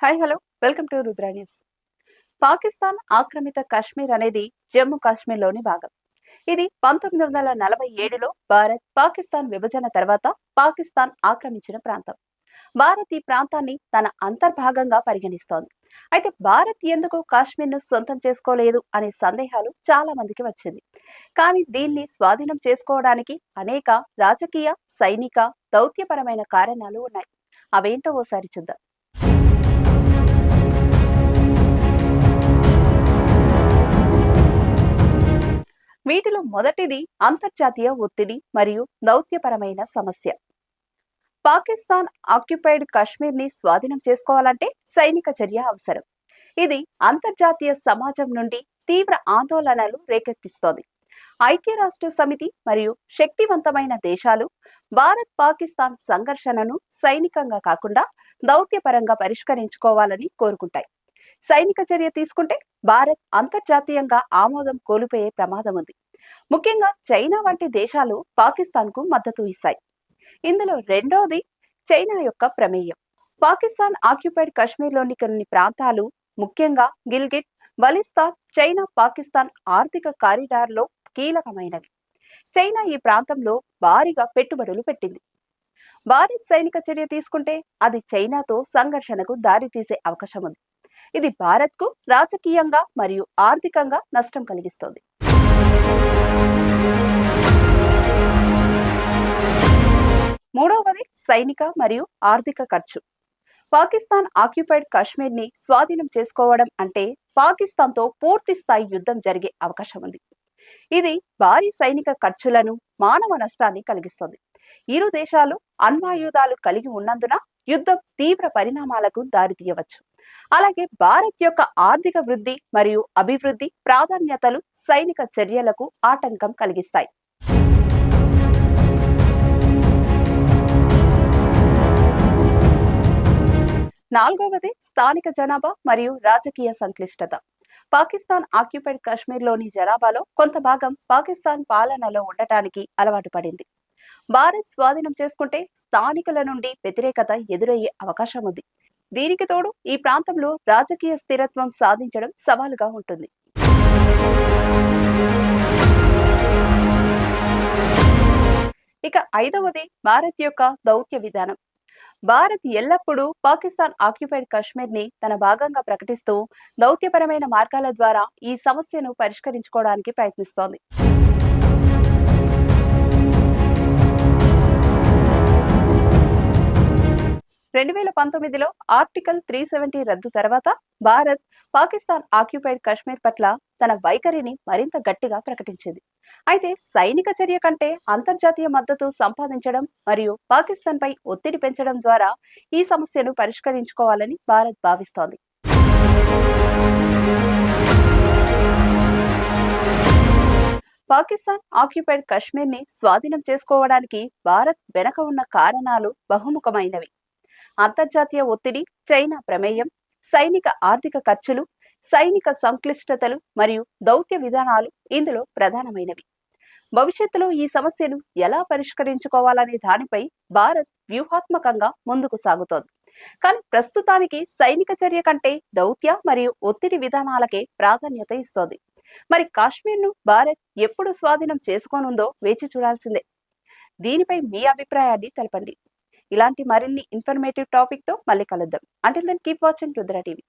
Hi hello welcome to Rudra news Pakistan ఆక్రమిత కాశ్మీర్ అనేది జమ్మూ కాశ్మీర్లోని భాగం. ఇది పంతొమ్మిది వందల నలభై ఏడులో భారత్ పాకిస్తాన్ విభజన తర్వాత పాకిస్తాన్ ఆక్రమించిన ప్రాంతం. భారత్ ఈ ప్రాంతాన్ని తన అంతర్భాగంగా పరిగణిస్తోంది. అయితే భారత్ ఎందుకు కాశ్మీర్ను సొంతం చేసుకోలేదు అనే సందేహాలు చాలా మందికి వచ్చింది. కానీ దీన్ని స్వాధీనం చేసుకోవడానికి అనేక రాజకీయ సైనిక దౌత్యపరమైన కారణాలు ఉన్నాయి. అవేంటో ఓసారి చూద్దాం. వీటిలో మొదటిది అంతర్జాతీయ ఒత్తిడి మరియు దౌత్యపరమైన సమస్య. పాకిస్తాన్ ఆక్యుపైడ్ కాశ్మీర్ని స్వాధీనం చేసుకోవాలంటే సైనిక చర్య అవసరం. ఇది అంతర్జాతీయ సమాజం నుండి తీవ్ర ఆందోళనలు రేకెత్తిస్తోంది. ఐక్యరాష్ట్ర సమితి మరియు శక్తివంతమైన దేశాలు భారత్ పాకిస్తాన్ సంఘర్షణను సైనికంగా కాకుండా దౌత్యపరంగా పరిష్కరించుకోవాలని కోరుకుంటాయి. సైనిక చర్య తీసుకుంటే భారత్ అంతర్జాతీయంగా ఆమోదం కోల్పోయే ప్రమాదం ఉంది. ముఖ్యంగా చైనా వంటి దేశాలు పాకిస్తాన్కు మద్దతు ఇస్తాయి. ఇందులో రెండోది చైనా యొక్క ప్రమేయం. పాకిస్తాన్ ఆక్యుపైడ్ కాశ్మీర్లోని కొన్ని ప్రాంతాలు ముఖ్యంగా గిల్గిట్ బలిస్తాన్ చైనా పాకిస్తాన్ ఆర్థిక కారిడార్లో కీలకమైనవి. చైనా ఈ ప్రాంతంలో భారీగా పెట్టుబడులు పెట్టింది. భారత్ సైనిక చర్య తీసుకుంటే అది చైనాతో సంఘర్షణకు దారితీసే అవకాశం ఉంది ఇది భారత్కు రాజకీయంగా మరియు ఆర్థికంగా నష్టం కలిగిస్తోంది. మూడవది సైనిక మరియు ఆర్థిక ఖర్చు. పాకిస్తాన్ ఆక్యుపైడ్ కాశ్మీర్ని స్వాధీనం చేసుకోవడం అంటే పాకిస్తాన్తో పూర్తి స్థాయి యుద్ధం జరిగే అవకాశం ఉంది. ఇది భారీ సైనిక ఖర్చులను మానవ నష్టాన్ని కలిగిస్తుంది. ఇరు దేశాలు అణ్వాయుధాలు కలిగి ఉన్నందున యుద్ధం తీవ్ర పరిణామాలకు దారితీయవచ్చు. అలాగే భారత్ యొక్క ఆర్థిక వృద్ధి మరియు అభివృద్ధి ప్రాధాన్యతలు సైనిక చర్యలకు ఆటంకం కలిగిస్తాయి. నాలుగవది స్థానిక జనాభా మరియు రాజకీయ సంక్లిష్టత. పాకిస్తాన్ ఆక్యుపైడ్ కాశ్మీర్లోని జనాభాలో కొంత భాగం పాకిస్తాన్ పాలనలో ఉండటానికి అలవాటు పడింది. భారత్ స్వాధీనం చేసుకుంటే స్థానికుల నుండి వ్యతిరేకత ఎదురయ్యే అవకాశం ఉంది. దీనికి తోడు ఈ ప్రాంతంలో రాజకీయ స్థిరత్వం సాధించడం సవాలుగా ఉంటుంది. ఇక ఐదవది భారత్ యొక్క దౌత్య విధానం. భారత్ ఎల్లప్పుడూ పాకిస్తాన్ ఆక్యుపైడ్ కశ్మీర్ని తన భాగంగా ప్రకటిస్తూ దౌత్యపరమైన మార్గాల ద్వారా ఈ సమస్యను పరిష్కరించుకోవడానికి ప్రయత్నిస్తోంది. రెండు వేల పంతొమ్మిదిలో ఆర్టికల్ త్రీ సెవెంటీ రద్దు తర్వాత భారత్ పాకిస్తాన్ ఆక్యుపైడ్ కాశ్మీర్ పట్ల తన వైఖరిని మరింత గట్టిగా ప్రకటించింది. అయితే సైనిక చర్య కంటే అంతర్జాతీయ మద్దతు సంపాదించడం మరియు పాకిస్తాన్ పై ఒత్తిడి పెంచడం ద్వారా ఈ సమస్యను పరిష్కరించుకోవాలని భారత్ భావిస్తోంది. పాకిస్తాన్ ఆక్యుపైడ్ కాశ్మీర్ని స్వాధీనం చేసుకోవడానికి భారత్ వెనక ఉన్న కారణాలు బహుముఖమైనవి. అంతర్జాతీయ ఒత్తిడి చైనా ప్రమేయం సైనిక ఆర్థిక ఖర్చులు సైనిక సంక్లిష్టతలు మరియు దౌత్య విధానాలు ఇందులో ప్రధానమైనవి. భవిష్యత్తులో ఈ సమస్యను ఎలా పరిష్కరించుకోవాలనే దానిపై భారత్ వ్యూహాత్మకంగా ముందుకు సాగుతోంది. కానీ ప్రస్తుతానికి సైనిక చర్య కంటే దౌత్య మరియు ఒత్తిడి విధానాలకే ప్రాధాన్యత ఇస్తోంది. మరి కాశ్మీర్ను భారత్ ఎప్పుడు స్వాధీనం చేసుకోనుందో వేచి చూడాల్సిందే. దీనిపై మీ అభిప్రాయాన్ని తెలపండి. ఇలాంటి మరిన్ని ఇన్ఫర్మేటివ్ టాపిక్తో మళ్ళీ కలుద్దాం. అంటే then keep watching Rudra TV